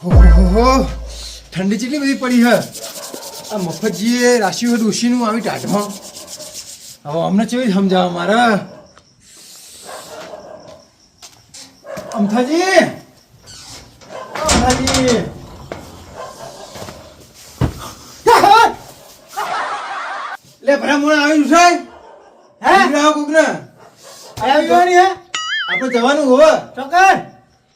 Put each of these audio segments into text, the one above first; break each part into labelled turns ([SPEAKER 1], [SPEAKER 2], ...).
[SPEAKER 1] ઓહો ઠંડી કેટલી બધી પડી હે. આ મફતજીએ રાશિઓ ડોશીનું આવી ટાઢમાં હવે અમને કેવી સમજાવ મારે? અમથાજી? અમથાજી? લે ભરામણ આવ્યું છે? હે? ગ્રાહક કોકને? આવ્યો ને આપણે જવાનું હોવે ચોકર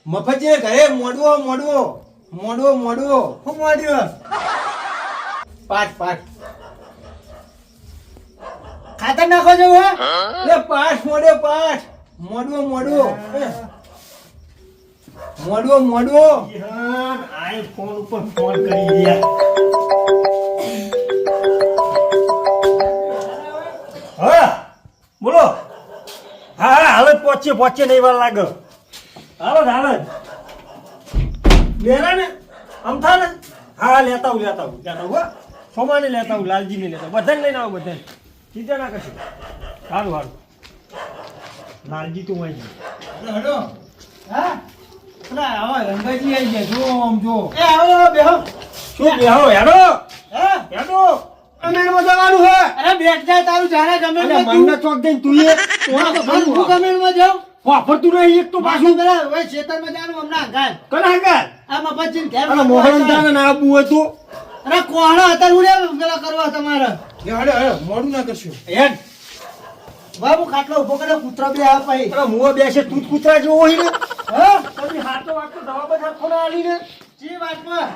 [SPEAKER 1] મફતજી ઘરે મોડવો મોડવો. મોડવો મોડવો હું મોડ્યો પાઠ પાઠ. ખાતર નાખો છો હે? લે પાઠ મોડવો પાઠ. મોડવો મોડવો મોડવો મોડવો
[SPEAKER 2] આઈ ફોન ઉપર ફોન કરી રહ્યા હા બોલો. હા હા હવે પહોંચીએ પહોંચીએ નહીં વાર લાગે. હાલો હાલો. બેરા ને અમથા ને હા લેતા આવું લેતા આવું લેતા હું. સોમાને લેતા હું લાલજીને લેતા બધાને લઈને આવું બધાને. ચિંતા ના કરશો. સારું સારું લાલજી તું અહીં
[SPEAKER 1] હડો હા? આવા રંગાજી આવી ગયા. જો આમ જો.
[SPEAKER 2] એ આવો બેહો. શું બેહો? હેડો.
[SPEAKER 1] હે?
[SPEAKER 2] હેડો.
[SPEAKER 1] કમેરમાં જવાનું હે
[SPEAKER 3] અરે બેઠ જાય તારું જાણે ગમે
[SPEAKER 2] મને ચોક દઈને તું એ.
[SPEAKER 3] તું હું ગમેડમાં જાઉં?
[SPEAKER 2] વાપરતું નહીં એક તો
[SPEAKER 3] પાછું. પેલા ખેતરમાં જાનું હમણાં ગાય
[SPEAKER 2] કના હંગાર
[SPEAKER 3] આ મફતજીને ઘેર
[SPEAKER 2] અરે મોહન દાને ના આપવું હોય
[SPEAKER 3] અરે કોણ અત્યારે ઉડે પેલા કરવા તમારે?
[SPEAKER 1] લે હડે હડો મોડું ના કરશો.
[SPEAKER 2] હેડ.
[SPEAKER 3] બાબુ ખાટલો ઊભો કરે કૂતરા બે આ પાઈ
[SPEAKER 2] અરે બે બેસે તું કૂતરા જેવો હોય ને.
[SPEAKER 3] હા?
[SPEAKER 2] તમે હાથો વાતો દવા બધા ખોના આલી ને
[SPEAKER 3] જી વાતમાં.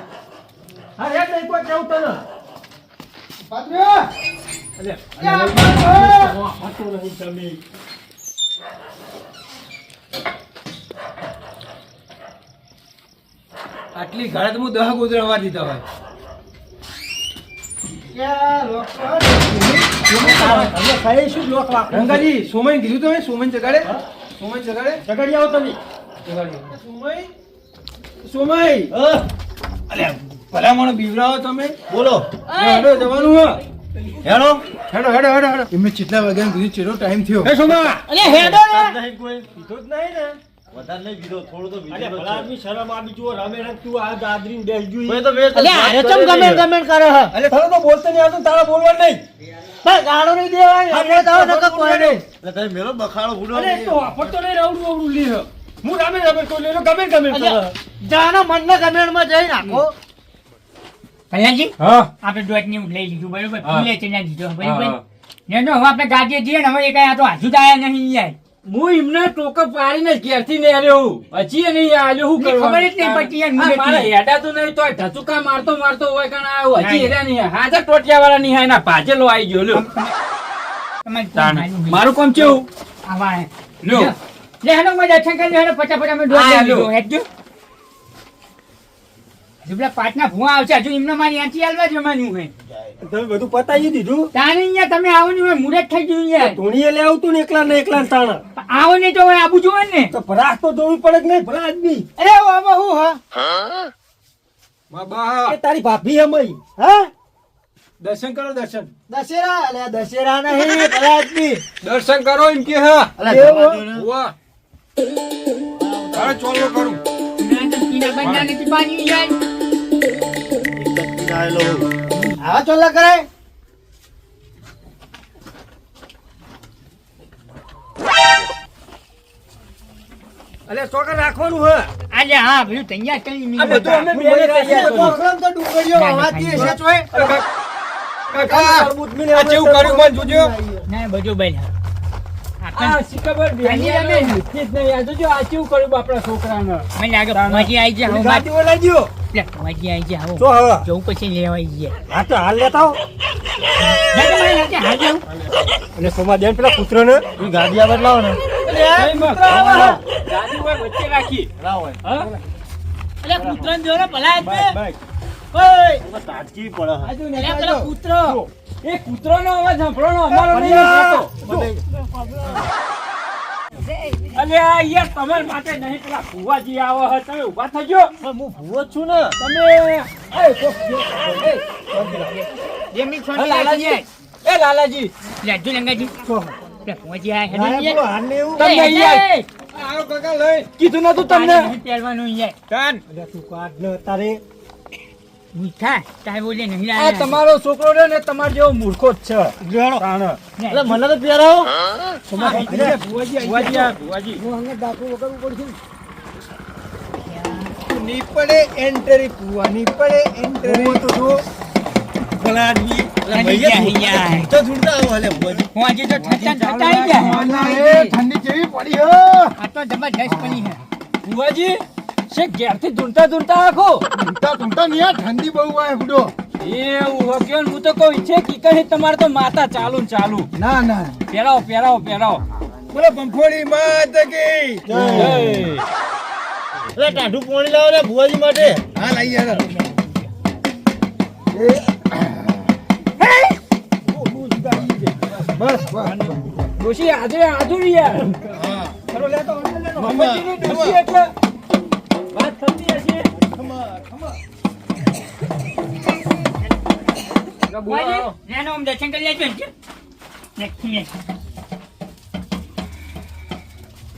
[SPEAKER 2] હા હેડ નહીં કોઈ કેવું તને.
[SPEAKER 3] પાત્રીઓ
[SPEAKER 2] અરે
[SPEAKER 3] અરે
[SPEAKER 2] હાથો નહીં તમે.
[SPEAKER 1] આટલી ઘરે તો હું દહ ગોદરા હવા દીધા હોય. રંગાજી સોમય કીધું તમે? સોમય જગાડે? સોમય જગાડે?
[SPEAKER 2] જગાડી આવો તમે.
[SPEAKER 1] જગાડી સોમય સોમય ભલા મને બીવરાવો તમે.
[SPEAKER 2] બોલો.
[SPEAKER 1] હેડો જવાનું હે
[SPEAKER 2] હેડો.
[SPEAKER 1] હેડો હેડો હેડો હેડો. એમને કેટલા વાગ્યા ચેટલો ટાઈમ થયો.
[SPEAKER 2] એ સોમા!
[SPEAKER 3] અરે હેડો ને
[SPEAKER 2] નહીં જ નહીં ને.
[SPEAKER 4] વધારે નહીં પીધો થોડો તો
[SPEAKER 2] અરે ભલા આદમી શરમ આવી જુઓ રમે રમ તું આ દાદરીને બેસી જોઈ
[SPEAKER 4] મેં તો બે
[SPEAKER 3] અરે આરે ચમ ગમે ગમે કરે હ?
[SPEAKER 2] અરે તારે તો બોલતો નહીં આવતું તારા બોલવા નહીં.
[SPEAKER 3] પણ ગાળો નહીં તો કોઈ
[SPEAKER 4] એટલે બખાડો ફૂટો
[SPEAKER 2] અરે તો વાપરતો નહીં રવડું અવડું લે હું. રામે રામે કોઈ લેલો ગમે ગમે કરે.
[SPEAKER 3] જાનો મનને ગમેડમાં જઈ નાખો.
[SPEAKER 5] કલ્યાણજી
[SPEAKER 2] હા.
[SPEAKER 5] આપણે ડોટની લઈ લીધું બરોબર?
[SPEAKER 2] હા.
[SPEAKER 5] ફૂલે ચણા દીધો બરોબર. ને જો હવે આપણે ગાડીએ જઈએ ને હવે એ કઈ આ તો હજુ તો આયા નહીં યાર
[SPEAKER 2] હું એમને ટોકો પાડીને ઘેરથી નેર્યો હજી એ નહીં આવ્યો શું
[SPEAKER 5] ખબર જ નહીં પડતી યાર,
[SPEAKER 2] હા,
[SPEAKER 5] મુદતની.
[SPEAKER 2] મારે નહીં તો ઢચુકા મારતો મારતો હોય કારણ આવ્યો હજી. હેર્યા નહીં હાજર ટોટિયા વાળા નહીં એના ભાજેલો આવી ગયો લ્યો
[SPEAKER 5] મારું
[SPEAKER 2] કોમ કેવું
[SPEAKER 5] આવા હે.
[SPEAKER 2] લ્યો.
[SPEAKER 5] લે હેડો મેં દર્શન કરી હેડો ફટાફટ અમે દોઢ
[SPEAKER 2] હા, લ્યો.
[SPEAKER 5] હેડ હજુ પેલા પાટના ભૂવા આવશે હજુ એમને મારી આંચી હાલવા જવાનું હે
[SPEAKER 2] તમે બધું પતાવી દીધું
[SPEAKER 5] તાણે અહીંયા તમે આવો ને હવે થઈ ગયું યાર
[SPEAKER 2] ધોણીએ લે આવતું ને એકલા ને એકલા તાણા.
[SPEAKER 5] આવો ને તો આબુ જોવે ને.
[SPEAKER 2] તો ભરાક તો જોવી પડે કે ભલા આદમી
[SPEAKER 3] અરે બાબા હું હા?
[SPEAKER 1] બાબા
[SPEAKER 2] એ તારી ભાભી હમઈ
[SPEAKER 3] હા?
[SPEAKER 1] દર્શન કરો દર્શન.
[SPEAKER 3] દશેરા? અલ્યા દશેરા નહીં ભલા આદમી
[SPEAKER 1] દર્શન કરો એમ કે હા.
[SPEAKER 3] એવું?
[SPEAKER 1] વાહ અરે ચોલો કરું
[SPEAKER 5] ના તો પીના બંધા નથી પાણી યાર
[SPEAKER 3] આવા ચોલા કરે.
[SPEAKER 2] અલે ચોકર રાખવાનું હે.
[SPEAKER 5] આજે હા પેલું તૈયાર કરી
[SPEAKER 2] આ બધું અમે બેને તૈયાર
[SPEAKER 3] તો તો ડુંગળીઓ હવાતી હશે ચોય.
[SPEAKER 2] તરબૂચ
[SPEAKER 1] આ કેવું કર્યું મને જોજો.
[SPEAKER 5] ના બધું બન
[SPEAKER 2] આ સિકબર બેની અમે નથી જ નહીં. આ જોજો આ કર્યું આપણા છોકરાને.
[SPEAKER 5] મને લાગે પહોંચી આવી જાય હવે
[SPEAKER 2] ગાડી ઓલા દ્યો
[SPEAKER 5] એટલે પહોંચી આવી જાય હવે
[SPEAKER 2] તો હવે
[SPEAKER 5] જવું પછી લેવાઈ જાય
[SPEAKER 2] હા તો હાલ લેતા આવો
[SPEAKER 5] ના
[SPEAKER 2] અને સોમા દેન પેલા પુત્રને
[SPEAKER 4] એ ગાડી આ લાવો ને
[SPEAKER 2] ગાડી હોય વચ્ચે રાખી
[SPEAKER 4] લાવો એ.
[SPEAKER 2] હા
[SPEAKER 3] અલ્યા કૂતરાને જોને ભલા
[SPEAKER 4] એમાં તાજગી પડે
[SPEAKER 3] પેલો કૂતરો.
[SPEAKER 2] એ કૂતરોનો અવાજ સાંભળવાનો અમારો નહીં. અલ્યા યાર તમારા માટે નહીં પેલા ભુવાજી આવો હે તમે ઊભા થજો
[SPEAKER 4] ગયો. હું ભુવો છું ને.
[SPEAKER 2] તમે એ
[SPEAKER 5] છોડી
[SPEAKER 2] લાલાજી. એ લાલાજી.
[SPEAKER 5] લેજો લંગાજી. તમને
[SPEAKER 2] કીધું નતું તમને?
[SPEAKER 5] પહેરવાનું યાર.
[SPEAKER 3] તું કાઢ ન તારે.
[SPEAKER 5] મીઠા તારે બોલે નહીં
[SPEAKER 2] આ તમારો છોકરો રહ્યો ને તમાર જેવો મૂર્ખો જ છે. તાણ.
[SPEAKER 4] એટલે મને તો
[SPEAKER 2] અરે, ભુવાજી આ, ભુવાજી.
[SPEAKER 3] હું હંગે ડાકુ વગર પડશે
[SPEAKER 1] ની? પડે એન્ટરી પુવા ની પડે એન્ટરી જો
[SPEAKER 4] ભુવાજી.
[SPEAKER 5] હું તો ઠઠ્ઠા ઠઠ્ઠા
[SPEAKER 3] ઠંડી કેવી પડી હો.
[SPEAKER 5] આ તો જબરજસ્ત પડી હે
[SPEAKER 2] ભુવાજી છે ઘેરથી ધૂંઢતા ધૂંઢતા આખો.
[SPEAKER 3] ઊંટા ઊંટા નહીં આ ઠંડી બહુ આવે બુડો
[SPEAKER 2] એવું હો હું તો કહું છે કે કઈ તમારે તો માતા ચાલુ ચાલુ.
[SPEAKER 3] ના ના.
[SPEAKER 2] પહેરાવો પહેરાવો પહેરાવો.
[SPEAKER 1] બોલો પંફોડી માત કી.
[SPEAKER 2] જય.
[SPEAKER 4] એટલે ટાઢું પોણી લાવો ને ભુવાજી માટે.
[SPEAKER 1] હા લઈ યાર
[SPEAKER 3] બસ બસ.
[SPEAKER 2] ડોશી આજે આધુરી યાર. ચલો લેતો એટલે
[SPEAKER 5] નાનો દર્શન કરી લેજો ને.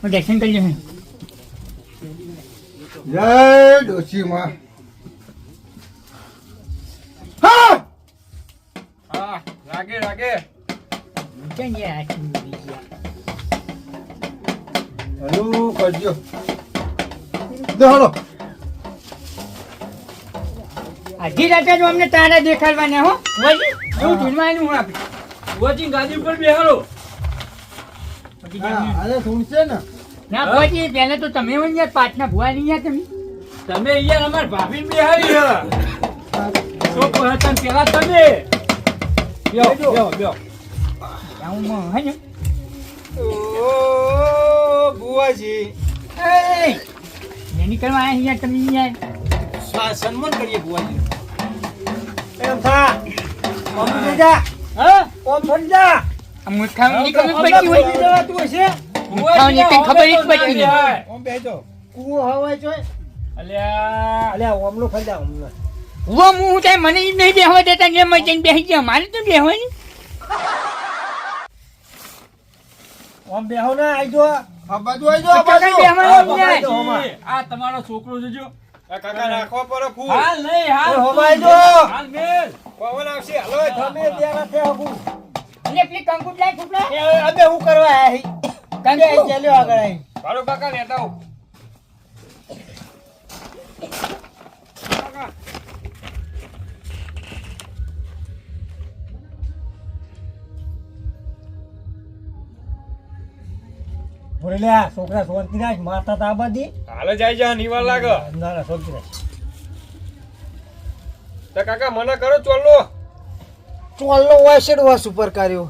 [SPEAKER 5] દર્શન કરી લઉં.
[SPEAKER 3] જય ડોશી માં? હલો કરજો
[SPEAKER 5] અડધી રાતે જો અમને તારા દેખાડવાના હો. ભુવાજી, એવું ધૂળવાનું હું આપણે.
[SPEAKER 2] ભુવાજી ગાડી ઉપર બેહાડો.
[SPEAKER 3] હા અરે સુનશે ને.
[SPEAKER 5] ના ભુવાજી, પહેલા તો તમે હોય ને યાર, પાટના ભુવા નહીં યાર તમે.
[SPEAKER 2] તમે યાર અમાર ભાભી બેહાડી હે. તો પહેલા પેલા તમે. યો યો યો
[SPEAKER 5] આવું માં હે ને.
[SPEAKER 1] ઓ બુવાજી
[SPEAKER 5] એ એની કરવા અહીંયા તમે યાર.
[SPEAKER 1] સા- સન્માન કરીએ બુવાજી
[SPEAKER 2] થા
[SPEAKER 5] મને નહીં બેહવા દેતા ને મેં જઈને ગયા મારે તો બેહવાની
[SPEAKER 2] ઓમ બેહો ને આઈ જો
[SPEAKER 3] આ આ
[SPEAKER 2] તમારો છોકરો છે જો.
[SPEAKER 1] કાકા રાખવા પડે ખૂબ
[SPEAKER 2] હાલ નહીં હાલ
[SPEAKER 3] એ જો.
[SPEAKER 2] હાલ મેલ.
[SPEAKER 1] પવન આવશે. હાલો
[SPEAKER 2] તમે ત્યાં નથી આવું.
[SPEAKER 5] એટલે પેલી કંકુ લાય છોકરા
[SPEAKER 3] એ અબે હું કરવા આયા હી? ચાલ્યો આગળ આઈ.
[SPEAKER 1] ભાડો કાકા લેતા આવો.
[SPEAKER 2] ભરેલા છોકરા સોરતી રાખ માતા તા બધી
[SPEAKER 1] હાલે જાય જા નિવાલ લાગ.
[SPEAKER 2] ના ના સોરતી રાખ
[SPEAKER 1] તો કાકા મને કરો ચોલ્લો.
[SPEAKER 3] ચોલ્લો વાસેડ વાસ ઉપર કર્યો.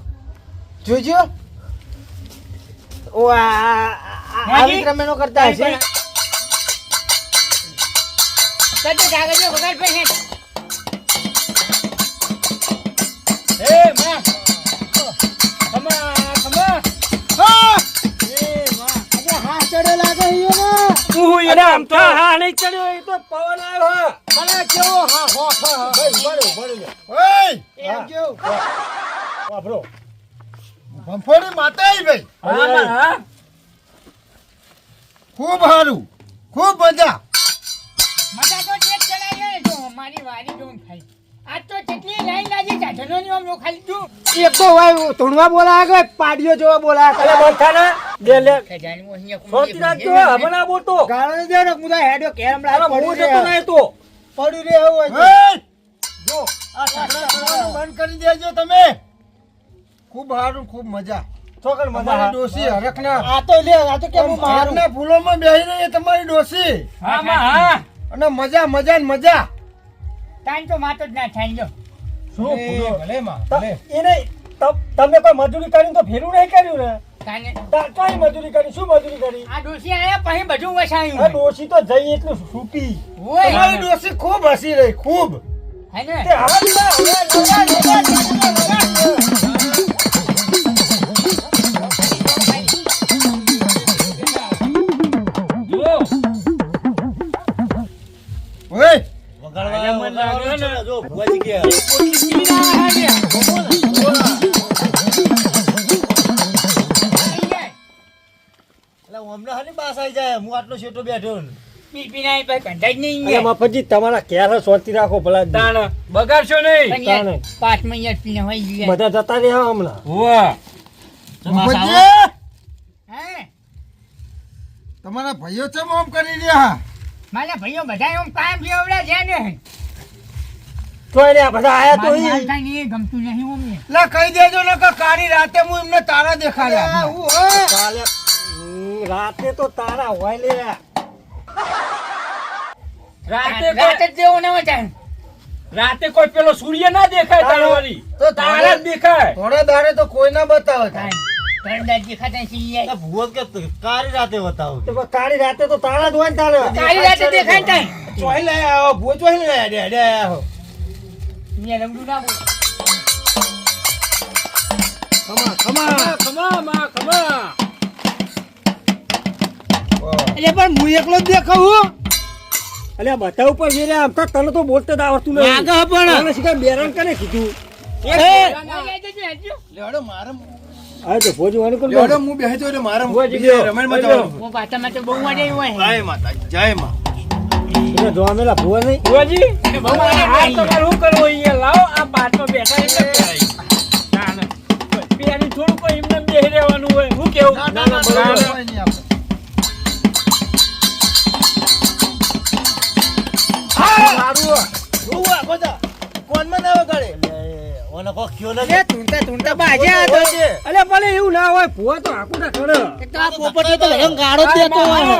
[SPEAKER 3] જોજો ઓ આ- આ આ- આ કરતા હશે.
[SPEAKER 5] કદે કાગળિયો વગાડ પર હે
[SPEAKER 2] એ માં.
[SPEAKER 3] હું
[SPEAKER 2] એને આમ તો હા નહીં ચડ્યો એ તો પવન આવ્યો હે.
[SPEAKER 3] મને કેવો હા હો હા
[SPEAKER 2] ભાઈ ભરો ભરો
[SPEAKER 3] ઓય! એમ કેવું?
[SPEAKER 2] વાપરો.
[SPEAKER 3] ભંફોડી માતા આવી ભાઈ
[SPEAKER 2] હા હા
[SPEAKER 3] ખૂબ સારું. ખૂબ મજા.
[SPEAKER 5] મજા તો ચેક ને જો મારી વારી ડોન ખાઈ આ તો કેટલી લાઈન લાગી સાધનોની આમ ખાલી તું
[SPEAKER 3] એક તો ભાઈ ધૂણવા બોલાયા કે પાડીઓ જેવા બોલાયા
[SPEAKER 2] લે.
[SPEAKER 5] અહીંયા
[SPEAKER 2] રાખજો
[SPEAKER 3] ગાળો ને દે ને મુદા હેડ્યો કેરમ
[SPEAKER 2] અરે
[SPEAKER 3] લાગ
[SPEAKER 2] જતો તો
[SPEAKER 3] પડી રહે એવું હોય! જો આ કરવાનું બંધ કરી દેજો તમે. ખૂબ સારું ખૂબ મજા.
[SPEAKER 2] છોકર મજા.
[SPEAKER 3] ડોસી હરખના. આ તો લે આ તો કેમ મારું. ફૂલોમાં બેહી રહી તમારી ડોસી.
[SPEAKER 2] હા હા.
[SPEAKER 3] અને મજા મજા ને મજા.
[SPEAKER 5] તાન તો માતો જ ના થાય જો
[SPEAKER 2] શું ફૂલો?
[SPEAKER 1] ભલે માં ભલે.
[SPEAKER 2] એને તમે કોઈ મજૂરી કરીને તો ફેરું નહીં કર્યું ને? કઈ મજૂરી કરી? શું મજૂરી કરી?
[SPEAKER 5] આ ડોસી આયા પછી બધું
[SPEAKER 2] આ
[SPEAKER 5] વસાયું
[SPEAKER 2] ડોશી તો જઈ એટલું સૂપી.
[SPEAKER 5] હોય
[SPEAKER 3] તમારી ડોસી ખૂબ હસી રહી ખૂબ.
[SPEAKER 5] હે ને?
[SPEAKER 2] તે હવે
[SPEAKER 4] આટલો છેટો બેઠો ને.
[SPEAKER 5] ના.
[SPEAKER 2] મફતજી તમારા ઘેર શાંતિ રાખો ભલા
[SPEAKER 6] તાણ બગાડશો નહીં.
[SPEAKER 5] પીને હોય ગયું
[SPEAKER 2] બધા જતા રહ્યા હમણાં.
[SPEAKER 6] હોવા.
[SPEAKER 3] તમારા ભાઈઓ ચમ આમ કરી રહ્યા?
[SPEAKER 5] મારા ભાઈઓ બધા એમ કામ જેવડા છે ને.
[SPEAKER 2] કોઈ એને બધા આયા તો
[SPEAKER 5] ને ગમતું નહીં.
[SPEAKER 3] લે કહી દેજો ને કે કાળી રાતે હું એમને તારા દેખાડ્યા.
[SPEAKER 2] કાલે રાતે તો તારા હોય લે.
[SPEAKER 6] રાતે
[SPEAKER 5] રાતે જેવો ન હોય
[SPEAKER 6] રાતે કોઈ પેલો સૂર્ય ના દેખાય તારવાની
[SPEAKER 3] તો
[SPEAKER 6] તારા જ દેખાય.
[SPEAKER 3] થોડા દાડે તો કોઈ ના બતાવે
[SPEAKER 4] કાળી રાતે બતાવું.
[SPEAKER 2] તો રાતે તો તારા જ હોય ને તારે.
[SPEAKER 5] કાળી રાતે દેખાય ને તાણ.
[SPEAKER 1] ચોહી લઈ આવો ભૂ ચોહી લઈ આવો, ડે, ડે આવો.
[SPEAKER 5] યાર રમડું ના બોલ.
[SPEAKER 2] કમા કમા
[SPEAKER 6] કમા માં ખમા.
[SPEAKER 3] એટલે પણ હું એકલો જ દેખાવું
[SPEAKER 2] અલ્યા બધા ઉપર વેરે આમ તો તને તો બોલતે આવડતું નથી.
[SPEAKER 3] આગળ પણ.
[SPEAKER 2] શીખર બેરણ કને કીધું?
[SPEAKER 1] મારે
[SPEAKER 2] તો
[SPEAKER 1] હું એટલે મારે
[SPEAKER 2] ભુવાજી.
[SPEAKER 1] જવાનું.
[SPEAKER 5] હું તો બહુ વાડે હોય.
[SPEAKER 1] જય માતા જય માં.
[SPEAKER 2] એટલે જોવામેલા ભુવા નહીં.
[SPEAKER 6] બુઆજી આ તમારે શું કરવું અહીંયા? લાવો આ બાટમાં બેઠા એટલે પેલી થોડું કોઈ એમને બેહી રહેવાનું હોય. હું કેવું?
[SPEAKER 3] ના, ના, ના,
[SPEAKER 6] તાણ.
[SPEAKER 3] બરોબર. કોઈ નહીં આપણે.
[SPEAKER 1] કોનમાં ના વગાડે
[SPEAKER 4] ઓને કોક કયો
[SPEAKER 5] એ
[SPEAKER 4] નથી
[SPEAKER 5] તુંતા તુંતા બાજ્યા હતો.
[SPEAKER 2] અલ્યા ભલે એવું ના હોય ભુવા તો આખું ના કરે
[SPEAKER 5] એક આ પોપટીઓ તો રંગ ગાળો દેતો હોય.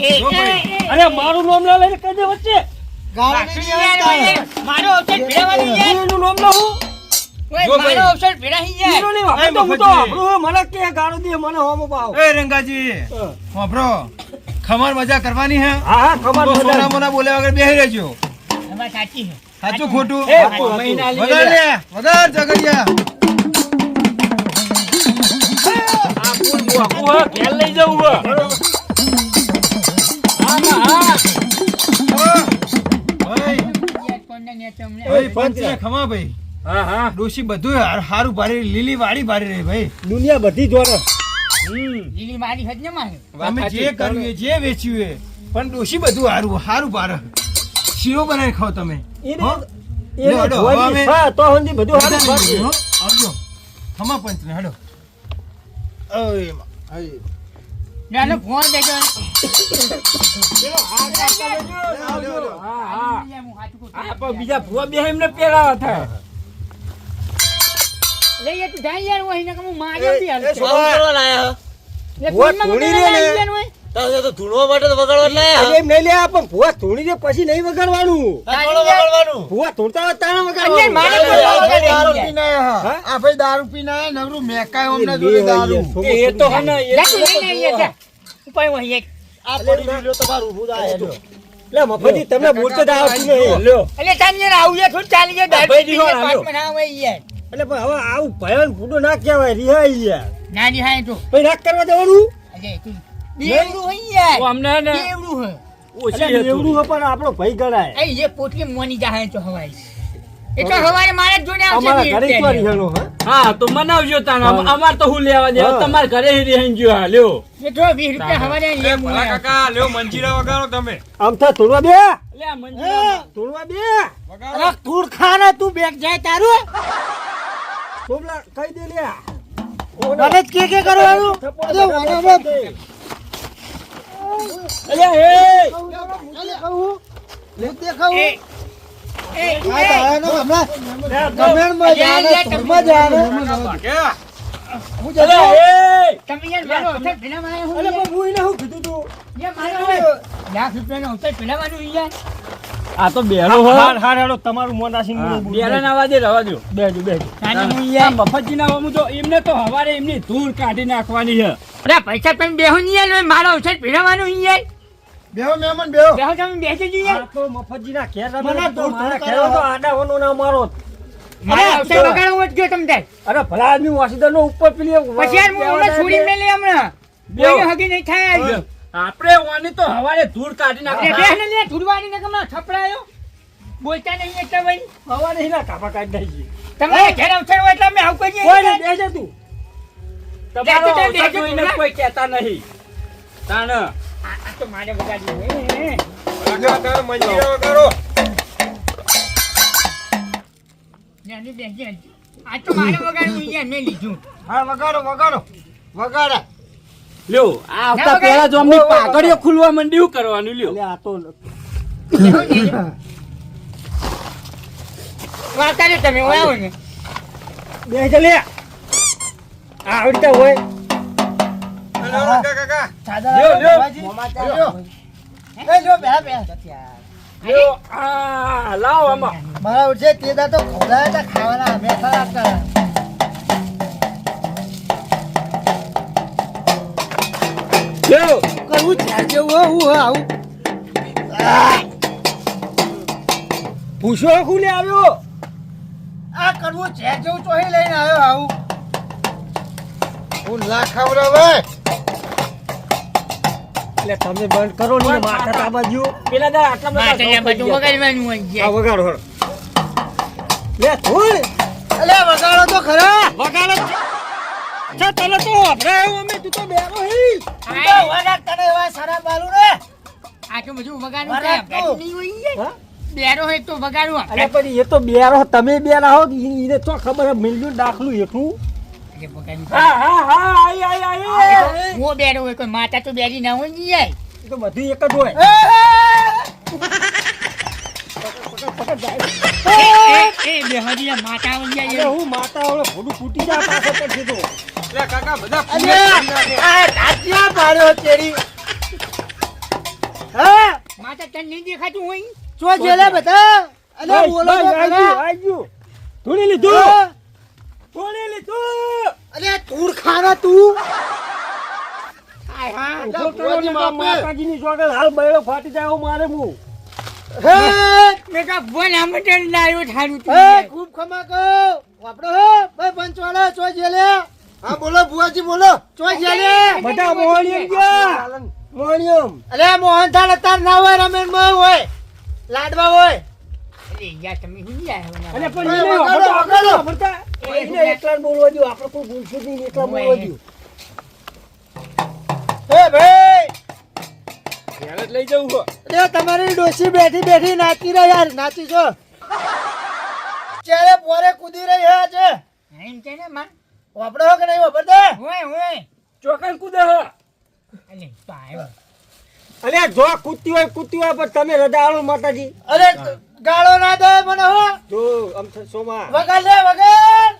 [SPEAKER 5] એ, એ, એ,
[SPEAKER 2] અરે મારું નામ ના લઈને વચ્ચે. એનું નામ ના હું.
[SPEAKER 5] મારો ભેળાઈ
[SPEAKER 2] વાપરે તો હું તો વાપરું. મને કે ગાળો દે મને હોમો પાવ
[SPEAKER 1] એ રંગાજી વાપરો ખમાર મજા કરવાની હે
[SPEAKER 2] હા હા
[SPEAKER 1] ખમર
[SPEAKER 2] મજા
[SPEAKER 1] મોના બોલે વગર બેહી રહેજો
[SPEAKER 5] એમાં સાચી હે
[SPEAKER 1] સાચું ખોટું વગાડ
[SPEAKER 6] લે.
[SPEAKER 1] લે જગડિયા
[SPEAKER 6] આ ઘેર લઈ જવું હે. હા, હા.
[SPEAKER 1] ભાઈ ખમા ભાઈ
[SPEAKER 6] હા, હા.
[SPEAKER 1] ડોશી બધું હાર- હારું ભારી લીલી વાળી ભારી રહી ભાઈ
[SPEAKER 2] દુનિયા બધી જોડે
[SPEAKER 6] હમ.
[SPEAKER 5] લીલી મારી હજ ને મારે.
[SPEAKER 1] અમે જે કર્યું એ જે વેચ્યું એ પણ ડોશી બધું હારું હારું પાર શીરો બનાવી ખાઓ તમે હડો,
[SPEAKER 2] તો હંધી બધું હારું?
[SPEAKER 1] આવજો ખમા હડો માં, આય.
[SPEAKER 5] નાનો ફોન દેજો.
[SPEAKER 6] હા, હા.
[SPEAKER 5] યાર, હું હાચું કહું.
[SPEAKER 6] આ પણ બીજા ભૂવા બે એમને પહેરાવા થાય
[SPEAKER 5] લઈ તું જા યાર, ઓય, નકર હું માર્યો બી હાલ.
[SPEAKER 4] કરવા લાયા
[SPEAKER 5] લે,
[SPEAKER 2] ભૂવા
[SPEAKER 5] ફોનમાં
[SPEAKER 2] થોડી
[SPEAKER 5] મને
[SPEAKER 2] રે ને.
[SPEAKER 5] લાગી ગયા ને ઓય.
[SPEAKER 4] તારે તો ધૂણવા માટે તો વગાડવા લાયા
[SPEAKER 2] એમ નહીં લે પણ ભૂવા ધૂણી દે પછી નહીં વગાડવાનું.
[SPEAKER 4] થોડો વગાડવાનું?
[SPEAKER 2] ભૂવા ધૂણતા હોય તાણે
[SPEAKER 5] અહીંયા મારે
[SPEAKER 3] દારૂ. પીને આયા. આ ભાઈ દારૂ પીને આયા, નવરું મેકાય અમને જોડે દારૂ.
[SPEAKER 6] એ તો હે એ
[SPEAKER 5] જા,
[SPEAKER 6] તો
[SPEAKER 5] તું લઈને આઈ યાર, જા. ઉપાય હોય એક.
[SPEAKER 4] આ પડી રહ્યો તમારું ઊભું થાય
[SPEAKER 2] લે મફતી તમને બોલતો
[SPEAKER 6] લ્યો
[SPEAKER 5] એટલે યાર, થોડું ચાલી જાય, દારૂ પીને પાછમાં ના હોય યાર.
[SPEAKER 2] એટલે પણ હવે આવું ભયાન ફૂટો ના કહેવાય રિહાઈ યાર
[SPEAKER 5] ના રિહાય તો.
[SPEAKER 2] ભાઈ રાખ કરવા
[SPEAKER 5] તું બેવડું હોય યાર.
[SPEAKER 6] અમને ને
[SPEAKER 5] બેવડું હોય.
[SPEAKER 6] ઓછી
[SPEAKER 2] એટલે
[SPEAKER 6] હતું.
[SPEAKER 2] પણ આપણો ભાઈ ગણાય.
[SPEAKER 5] એ જે પોટલી મોની જાહે તો હવાઈ એ તો હવારે મારે જ જોડે આવશે
[SPEAKER 2] અમારા ઘરે તો રિહાણો હા
[SPEAKER 6] હા તો મનાવજો તાન
[SPEAKER 2] હા.
[SPEAKER 6] અમાર તો હું લેવા દે?
[SPEAKER 2] હા.
[SPEAKER 6] તમાર ઘરે રહી ગયો હા લ્યો.
[SPEAKER 5] એ તો 20 રૂપિયા હવારે લે કાકા
[SPEAKER 6] લ્યો મંજીરા વગાડો તમે.
[SPEAKER 2] આમ થા તોડવા બે.
[SPEAKER 6] લે
[SPEAKER 2] તોડવા બે
[SPEAKER 5] અરે તું ખા ને તું બેગ જાય તારું
[SPEAKER 2] તોબલા કહી દે લે
[SPEAKER 5] મને કે કે કરો આનું
[SPEAKER 2] અરે વાના બાપ.
[SPEAKER 6] અલ્યા એ
[SPEAKER 5] એ એ
[SPEAKER 3] આ દાડાનો હમણાં ગમેણમાં
[SPEAKER 5] અરે,
[SPEAKER 3] જાને, ધૂળમાં જાને. હું જતો.
[SPEAKER 5] તમે યાર મારો અવસર ભેળવવાનો હું.
[SPEAKER 2] પણ હું એને શું કીધું તું.
[SPEAKER 5] યાર મારો લાખ રૂપિયાનો અવસર ભેળવવાનું યાર.
[SPEAKER 6] આ તો બેરો
[SPEAKER 2] હાર હાર હારો તમારું મોન મને બોલું.
[SPEAKER 6] બેરા ના વાદે રવા દો.
[SPEAKER 2] બેજો બેજો
[SPEAKER 5] નાની હું.
[SPEAKER 6] આ
[SPEAKER 5] યાર.
[SPEAKER 6] મફતજી ના વામું તો એમને તો હવારે એમની ધૂળ કાઢી નાખવાની છે.
[SPEAKER 5] અરે પૈસા તમે બેહો ની યાર મારો અવસર ભેળવવાનું યાર.
[SPEAKER 3] બેહો મહેમાન બેહો.
[SPEAKER 5] બેહો તમે બેસી
[SPEAKER 2] આ તો મફતજીના ઘેર રમે
[SPEAKER 3] મને
[SPEAKER 2] તો
[SPEAKER 3] કરાવો.
[SPEAKER 2] આડાઓનો ના મારો. અરે, ભલા. આદમી વાસીદાર નો ઉપર પેલી
[SPEAKER 5] પછી છોડી મેલી હમણાં. કોઈ હગી નહીં થાય આજ.
[SPEAKER 6] આપણે ઓની તો હવારે ધૂળ કાઢી નાખવાની
[SPEAKER 5] બેહ ને લે ધૂળવાની ને કમલા થપડાયો બોલતા નહીં એટલે ભાઈ
[SPEAKER 2] હવા નહીં ના કાપા કાઢી નાખી
[SPEAKER 5] તમે ઘેર અવસર હોય એટલે અમે આવું કહીએ
[SPEAKER 2] કોઈ બેસે તું.
[SPEAKER 6] તમારો અવસર જોઈને કોઈ કહેતા નહીં. તાણ.
[SPEAKER 5] આ તો મારે વગાડ્યું નાની આ તો મારે મેં લીધું.
[SPEAKER 3] હા વગાડો વગાડો. વગાડા.
[SPEAKER 6] લ્યો આ આવતા પહેલા જો અમની પાઘડીઓ ખુલવા માંડ્યું કરવાનું લ્યો.
[SPEAKER 2] આ તો
[SPEAKER 5] તમે વગાડો ને.
[SPEAKER 2] બે છે હોય.
[SPEAKER 3] લ્યો, લ્યો. એ લ્યો, બેહા, બેહા.
[SPEAKER 6] લાવ આમાં.
[SPEAKER 3] મારા ઉઠે તે દા તો હતા ખાવાના મેઠા હતા.
[SPEAKER 6] લ્યો
[SPEAKER 3] કરવું ઝેર જેવું હો, હું હો, આવું
[SPEAKER 2] પૂછો ખુલે આવ્યો.
[SPEAKER 3] આ કરવું ઝેર જેવું ચોહી લઈને આવ્યો આવું. હું ના ખવડાવે
[SPEAKER 2] એટલે તમે બંધ કરો ને માથા આ બાજુ
[SPEAKER 6] પેલા દા આટલા બધા
[SPEAKER 5] બધું વગાડવાનું હોય
[SPEAKER 2] આ વગાડો હળ લે થોડ
[SPEAKER 3] અલે વગાડો તો ખરા.
[SPEAKER 2] વગાડો અચ્છા તને તો આપણે અમે તું તો બેરો હી.
[SPEAKER 3] તું તો વગાડ તને એવા સારા બાલુ રે
[SPEAKER 5] આ તો બધું વગાડવું કે? નહીં હોય.
[SPEAKER 2] હા?
[SPEAKER 5] બેરો હોય તો વગાડવું
[SPEAKER 2] અરે પણ એ તો બેરો તમે બેરા હો એને તો ખબર હે મિલ્યું દાખલું એટલું
[SPEAKER 5] આપણે વગાડવું.
[SPEAKER 6] હા હા હા આઈ આઈ આઈ
[SPEAKER 5] હું બેરો હોય કોઈ માતા તો બેરી ના હોય ને યાર.
[SPEAKER 2] તો બધું એક જ હોય.
[SPEAKER 5] એ, એ, એ, બેહરીયા માતા હોય
[SPEAKER 2] અરે
[SPEAKER 5] તને નહીં દેખાતું હોય?
[SPEAKER 3] જેલે બધા? બોલો.
[SPEAKER 2] ગયું. ધૂળી લીધું. ધૂળી લીધું?
[SPEAKER 3] અરે તું. ખાના તું
[SPEAKER 2] માતાજીની હાલ ફાટી જાય મારે હું.
[SPEAKER 3] હે?
[SPEAKER 5] મેં કહા બોલ આમ તો થારું તું.
[SPEAKER 3] હે ખૂબ ખમા કહો વાપડો હે. ભાઈ પંચવાલા ચો જેલે. હા બોલો બુઆજી બોલો. ચો જેલે.
[SPEAKER 2] બધા મોહણીયમ ગયા. મોહણીયમ
[SPEAKER 3] અલે મોહનથાળ અત્યારે ના હોય રમેશમાં હોય. લાડવા હોય.
[SPEAKER 5] અરે યાર તમે હું યાર
[SPEAKER 2] અને પણ
[SPEAKER 3] ભાઈ,
[SPEAKER 2] એને એકલા બોલવા દો આપણે કોઈ બોલશું નહીં, એકલા બોલવા દો
[SPEAKER 3] હે ભાઈ!
[SPEAKER 6] લઈ જવું હો.
[SPEAKER 3] અરે તમારી ડોસી બેઠી બેઠી નાચી રહી યાર નાચી છો ચારે પોરે કૂદી રહી હે આજે.
[SPEAKER 5] નહીં છે ને માં.
[SPEAKER 3] વાપડો હો કે નહીં વાપરતા?
[SPEAKER 5] હોય હોય.
[SPEAKER 6] ચોકન કૂદે હો.
[SPEAKER 5] અલે તો
[SPEAKER 2] અલે જો કૂદતી હોય કૂદતી હોય પણ તમે રજા આલો માતાજી.
[SPEAKER 3] અરે ગાળો ના દે મને હો.
[SPEAKER 2] જો આમ સોમા.
[SPEAKER 3] વગર લે વગાડ.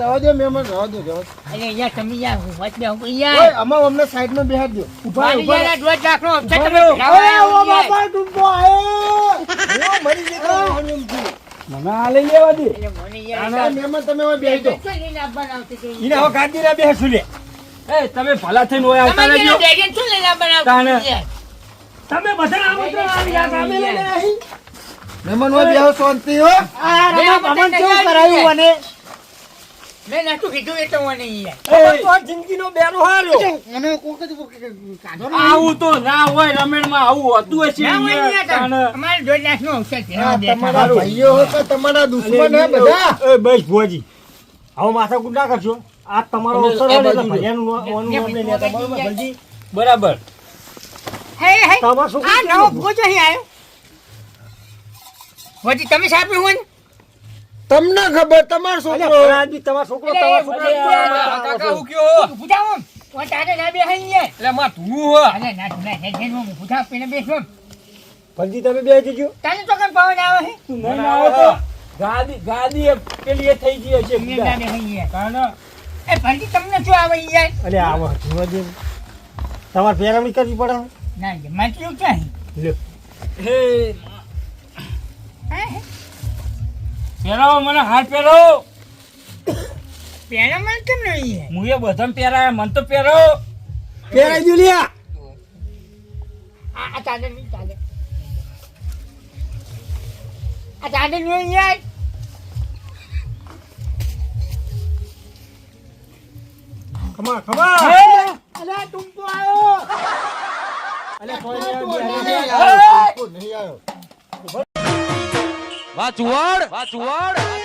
[SPEAKER 3] રહેવા દો મહેમાન દો રહેવા
[SPEAKER 5] અરે યાર તમે યાર હું વાત બે હું
[SPEAKER 3] ઓય,
[SPEAKER 5] યાર
[SPEAKER 3] આમાં અમને સાઈડમાં બેહાડ દો
[SPEAKER 5] ઊભા
[SPEAKER 3] ઊભા.
[SPEAKER 5] યાર દોઢ લાખનો હપ્તો તમે
[SPEAKER 3] અરે, ઓ
[SPEAKER 5] યાર.
[SPEAKER 3] બાપા ડૂબો આયો.
[SPEAKER 2] હું મરી જતો મોહણીયમથી. મને આ લઈ લેવા દે.
[SPEAKER 5] મને યાર
[SPEAKER 3] મહેમાન તમે હવે બેહી દો
[SPEAKER 5] તે?
[SPEAKER 2] ઈને હવે ગાડી ના બેસુ લે
[SPEAKER 6] એ તમે ભલા થઈને ઓય આવતા રહેજો.
[SPEAKER 2] તમે બધા આમંત્રણ આવી ગયા તમે લઈને આવી
[SPEAKER 3] મહેમાન હોય બેહો શાંતિ હો. આ
[SPEAKER 5] મેં
[SPEAKER 3] રમા
[SPEAKER 5] આ
[SPEAKER 3] ભમણ
[SPEAKER 5] બધાને
[SPEAKER 3] કેવું કરાયું મને
[SPEAKER 5] મેં કીધું એ તો મને યાર
[SPEAKER 2] જિંદગીનો બેરો હાર્યો.
[SPEAKER 3] મને કોક જ કાઢો
[SPEAKER 6] આવું તો ના હોય રમેણમાં આવું હતું હશે.
[SPEAKER 5] અમારે.
[SPEAKER 3] તમારા ભાઈઓ હો તમારા દુશ્મન હે બધા.
[SPEAKER 2] એ બસ ભોજી હવે માથા કુટ ના કરશો. આ તમારો
[SPEAKER 3] તમે
[SPEAKER 2] અવસર હોય એટલે
[SPEAKER 3] બાજુ
[SPEAKER 2] ઓનું નામ લેતા બરોબર
[SPEAKER 6] બરાબર.
[SPEAKER 5] હે હે.
[SPEAKER 2] તમારો શું
[SPEAKER 5] આ નવો ભોજો અહીં આવ્યો. વળી તમે સાહેબ હોય ને?
[SPEAKER 3] તમને ખબર તમારો છોકરો
[SPEAKER 2] ફરાજ બી તમારો છોકરો તમારો છોકરો
[SPEAKER 6] કાકા હું કયો
[SPEAKER 5] પૂછાવો ઓ તારે ના બેહાય ને
[SPEAKER 6] એટલે માં તું હો
[SPEAKER 5] અરે ના તું ના હેડમાં ઊભું થાવ, બેસો.
[SPEAKER 2] ભલજી તમે બે જજો
[SPEAKER 5] તને તો કેમ પવન આવે હે?
[SPEAKER 2] તું મને ના આવે તો
[SPEAKER 6] ગાદી ગાડી એ પેલી એ થઈ ગઈ છે
[SPEAKER 5] મેં ના બેહાય યાર.
[SPEAKER 6] તાણ.
[SPEAKER 5] એ ભલતી તમને શું આવે યાર?
[SPEAKER 2] અરે આવો જોવા દે તમારે પેરામણી કરવી પડે
[SPEAKER 5] ના કેવું ક્યાં હે?
[SPEAKER 6] હે
[SPEAKER 5] હે?
[SPEAKER 6] પહેરાવો મને હાથ પહેરાવો
[SPEAKER 5] પહેરા. મને કેમ નહીં
[SPEAKER 6] હું? એ બધાને પહેરાય મને તો પહેરો.
[SPEAKER 3] પહેરાઈ દઉં લ્યા.
[SPEAKER 5] આ આ ચાલે નહીં ચાલે આ ચાલે નહીં યાર.
[SPEAKER 2] ખમા ખમા.
[SPEAKER 3] તું તો આવ્યો.
[SPEAKER 2] અલે કોઈ નહીં. આવ્યો,
[SPEAKER 3] નહીં આવ્યો.
[SPEAKER 7] વાચુવાડ. વાચુવાડ.